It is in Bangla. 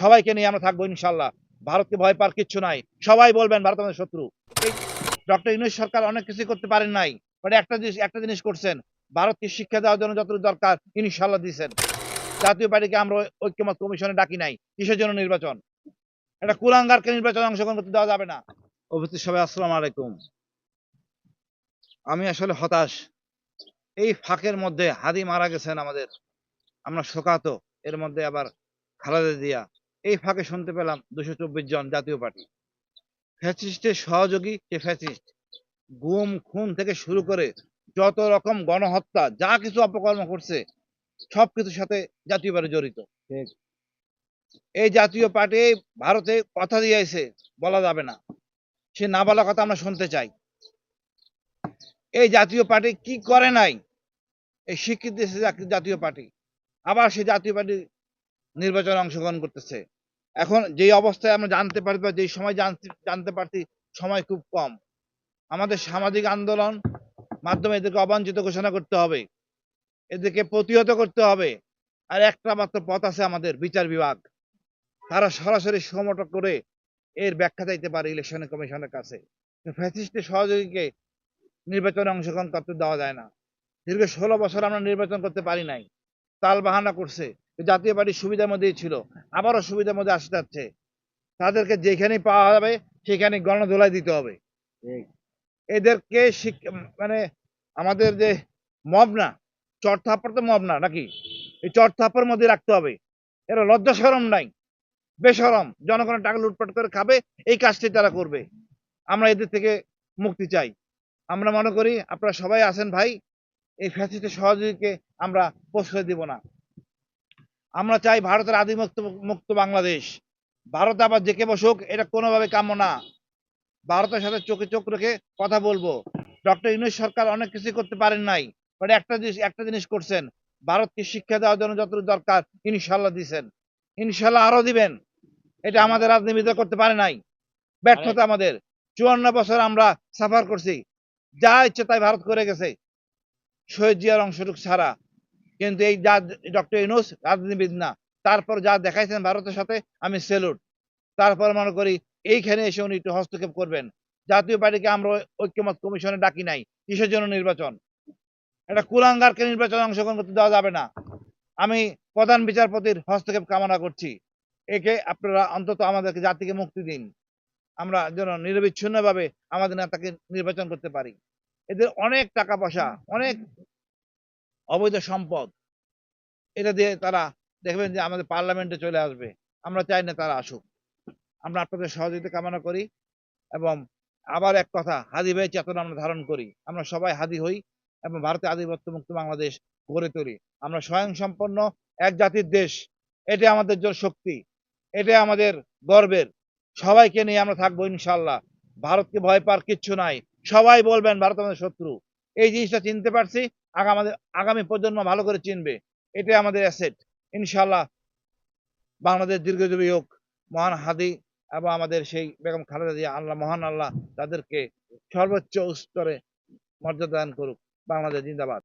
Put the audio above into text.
সবাইকে নিয়ে আমরা থাকব ইনশাল্লাহ ভারতকে ভয় পাওয়ার কিচ্ছু নাই। সবাই বলবেন ভারত আমাদের শত্রু। ডক্টর ইউনুস সরকার অনেক কিছু করতে পারেন নাই। বাট একটা জিনিস একটা জিনিস করছেন। ভারতকে শিক্ষা দেওয়ার জন্য যতটুকু দরকার ইনশাল্লাহ দিয়েছেন জাতীয় পার্টিকে আমরা ঐক্যমত কমিশনে ডাকি নাই। কিসের জন্য নির্বাচন? একটা কুলাঙ্গারকে নির্বাচনে অংশগ্রহণ করতে দেওয়া যাবে না। উপস্থিত সবাই, আসসালাম আলাইকুম। আমি আসলে হতাশ। এই ফাঁকের মধ্যে হাদি মারা গেছেন আমাদের। আমরা শোকাত এর মধ্যে আবার খালেদা জিয়া। এই ফাঁকে শুনতে পেলাম দুশো চব্বিশ জন জাতীয় পার্টি। ফ্যাসিস্টের সহযোগী সে ফ্যাসিস্ট? গুম খুন থেকে শুরু করে যত রকম গণহত্যা যা কিছু অপকর্ম করছে সবকিছুর সাথে জাতীয় পার্টি জড়িত। এই জাতীয় পার্টি ভারতে কথা দিয়েছে বলা যাবে না। সে না বলা কথা আমরা শুনতে চাই। এই জাতীয় পার্টি কি করে নাই? এই স্বীকৃতি জাতীয় পার্টি। আবার সে জাতীয় পার্টি নির্বাচনে অংশগ্রহণ করতেছে। এখন যেই অবস্থায় আমরা জানতে পারি বা যেই সময় জানতে পারছি, সময় খুব কম। আমাদের সামাজিক আন্দোলন মাধ্যমে এদেরকে অবাঞ্ছিত ঘোষণা করতে হবে। এদেরকে প্রতিহত করতে হবে। আর একটা মাত্র পথ আছে আমাদের বিচার বিভাগ। তারা সরাসরি সমটা করে এর ব্যাখ্যা চাইতে পারে ইলেকশন কমিশনের কাছে। ফ্যাসিস্টের সহযোগীকে নির্বাচনে অংশগ্রহণ করতে দেওয়া যায় না। দীর্ঘ ষোলো বছর আমরা নির্বাচন করতে পারি নাই। তাল বাহানা করছে। জাতীয় পার্টির সুবিধার মধ্যেই ছিল আবারও সুবিধার মধ্যে আসতে যাচ্ছে। তাদেরকে যেখানে পাওয়া যাবে সেখানে গণধোলাই দিতে হবে। এদেরকে মানে আমাদের যে মব না থাপ্পড় তো মব না নাকি? এই থাপ্পড়ের মধ্যে রাখতে হবে। এরা লজ্জা সরম নাই বেসরম। জনগণের টাকা লুটপাট করে খাবে এই কাজটি তারা করবে। আমরা এদের থেকে মুক্তি চাই। আমরা মনে করি আপনারা সবাই আছেন ভাই এই ফ্যাসিস্টের সহযোগীকে আমরা প্রশ্রয় দিব না। আমরা চাই ভারতের আদিমুক্ত মুক্ত বাংলাদেশ। ভারত আবার জেকে বসুক, এটা কোনোভাবে কাম্য না। ভারতের সাথে চোখে চোখ রেখে কথা বলব। ডক্টর ইউনুস সরকার অনেক কিছু করতে পারেন নাই, বাট একটা জিনিস একটা জিনিস করছেন। ভারতকে শিক্ষা দেওয়ার জন্য যতটুকু দরকার ইনশাল্লাহ দিছেন। ইনশাল্লাহ আরও দিবেন। এটা আমাদের রাজনীতিবিদরা করতে পারে নাই। ব্যর্থতা আমাদের। চুয়ান্ন বছর আমরা সাফার করছি। যা ইচ্ছে তাই ভারত করে গেছে। শহীদ জিয়ার অংশটুক ছাড়া। কিন্তু এই যা ডক্টর ইউনুস রাজনীতিবিদ না, তারপর যা দেখাইছেন ভারতের সাথে, আমি সেলুট তারপর মনে করি এইখানে এসে উনি একটু হস্তক্ষেপ করবেন। জাতীয় পার্টিকে আমরা ঐক্যমত কমিশনে ডাকি নাই, কিসের জন্য নির্বাচন? একটা কুলাঙ্গারকে নির্বাচনে অংশগ্রহণ করতে দেওয়া যাবে না। আমি প্রধান বিচারপতির হস্তক্ষেপ কামনা করছি। একে আপনারা অন্তত আমাদেরকে জাতিকে মুক্তি দিন। আমরা যেন নিরবিচ্ছিন্নভাবে আমাদের নেতাকে নির্বাচন করতে পারি। এদের অনেক টাকা পয়সা, অনেক অবৈধ সম্পদ। এটা দিয়ে তারা দেখবেন যে আমাদের পার্লামেন্টে চলে আসবে। আমরা চাই না তারা আসুক। আমরা আপনাদের সহযোগিতা কামনা করি এবং আবার এক কথা, হাদি ভাই চেতনা আমরা ধারণ করি। আমরা সবাই হাদি হই এবং ভারতে আধিপত্য মুক্ত বাংলাদেশ গড়ে তুলি। আমরা স্বয়ং সম্পন্ন এক জাতির দেশ। এটা আমাদের জন্য শক্তি। এটা আমাদের গর্বের। সবাইকে নিয়ে আমরা থাকব ইনশাল্লাহ ভারতকে ভয় পাওয়ার কিচ্ছু নাই। সবাই বলবেন, ভারত আমাদের শত্রু। এই জিনিসটা চিনতে পারছি। আগামী আগামী প্রজন্ম ভালো করে চিনবে। এটাই আমাদের অ্যাসেট ইনশাল্লাহ বাংলাদেশ দীর্ঘজীবী হোক, মহান হাদি এবং আমাদের সেই বেগম খালেদা জিয়া, আল্লাহ, মহান আল্লাহ তাদেরকে সর্বোচ্চ স্তরে মর্যাদা দান করুক। বাংলাদেশ জিন্দাবাদ।